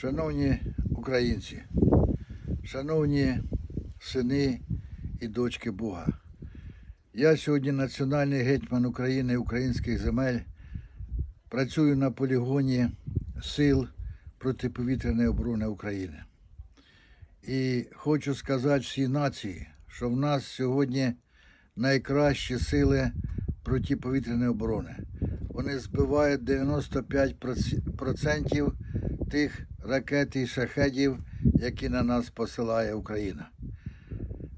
Шановні українці, шановні сини і дочки Бога, я сьогодні національний гетьман України і українських земель. Працюю на полігоні сил протиповітряної оборони України. І хочу сказати всій нації, що в нас сьогодні найкращі сили протиповітряної оборони. Вони збивають 95% тих ракет і шахедів, які на нас посилає Україна.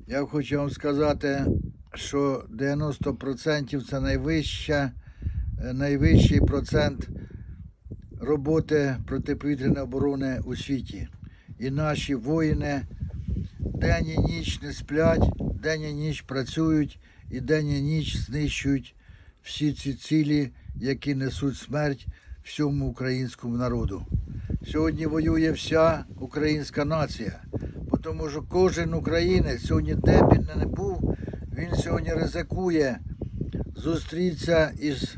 Я хочу вам сказати, що 90% це найвища, е, найвищий процент роботи протиповітряної оборони у світі. І наші воїни день і ніч не сплять, день і ніч працюють і день і ніч знищують всі ці цілі, які несуть смерть всьому українському народу. Сьогодні воює вся українська нація, бо тому що кожен українець сьогодні, де б він не був, він сьогодні ризикує зустрітися із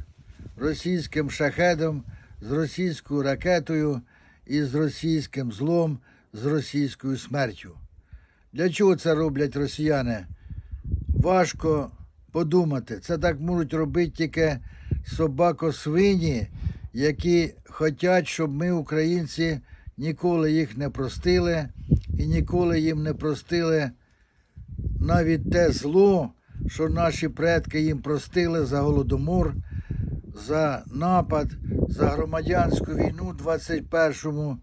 російським шахедом, з російською ракетою і з російським злом, з російською смертю. Для чого це роблять росіяни? Важко подумати. Це так можуть робити тільки собако-свині, які хочуть, щоб ми, українці, ніколи їх не простили і ніколи їм не простили навіть те зло, що наші предки їм простили за голодомор, за напад, за громадянську війну в 21-му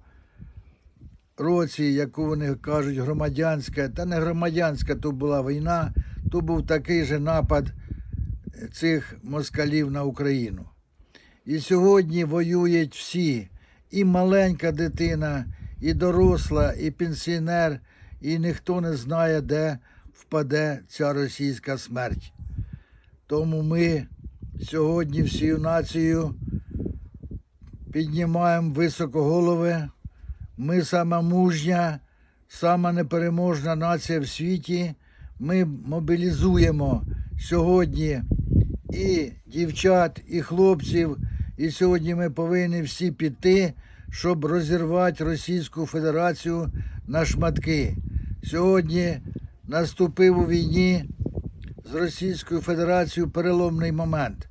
році, яку вони кажуть громадянська, та не громадянська, то була війна, то був такий же напад цих москалів на Україну. І сьогодні воюють всі, і маленька дитина, і доросла, і пенсіонер, і ніхто не знає, де впаде ця російська смерть. Тому ми сьогодні всією нацією піднімаємо високо голови. Ми сама мужня, сама непереможна нація в світі. Ми мобілізуємо сьогодні і дівчат, і хлопців. І сьогодні ми повинні всі піти, щоб розірвати Російську Федерацію на шматки. Сьогодні наступив у війні з Російською Федерацією переломний момент.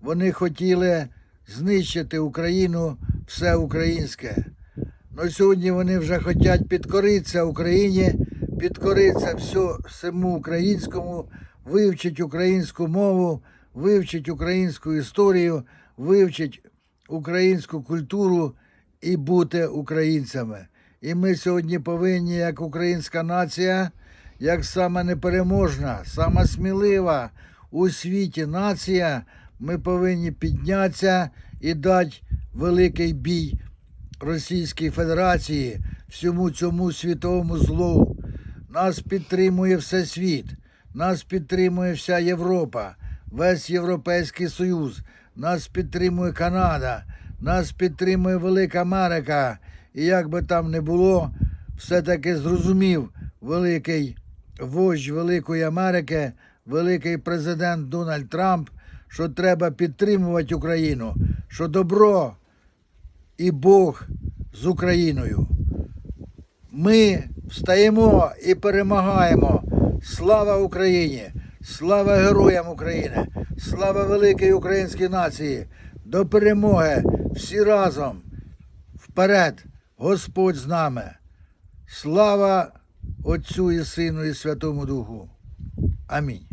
Вони хотіли знищити Україну, все українське. Ну сьогодні вони вже хочуть підкоритися Україні, підкоритися всьому українському, вивчити українську мову, вивчити українську історію, вивчити українську культуру і бути українцями. І ми сьогодні повинні, як українська нація, як сама непереможна, сама смілива у світі нація, ми повинні піднятися і дати великий бій Російській Федерації, всьому цьому світовому злу. Нас підтримує все світ, нас підтримує вся Європа, весь Європейський Союз, нас підтримує Канада, нас підтримує Велика Америка. І як би там не було, все-таки зрозумів великий вождь Великої Америки, великий президент Дональд Трамп, що треба підтримувати Україну, що добро і Бог з Україною. Ми встаємо і перемагаємо. Слава Україні! Слава героям України! Слава великій українській нації! До перемоги! Всі разом! Вперед! Господь з нами! Слава Отцю і Сину і Святому Духу! Амінь.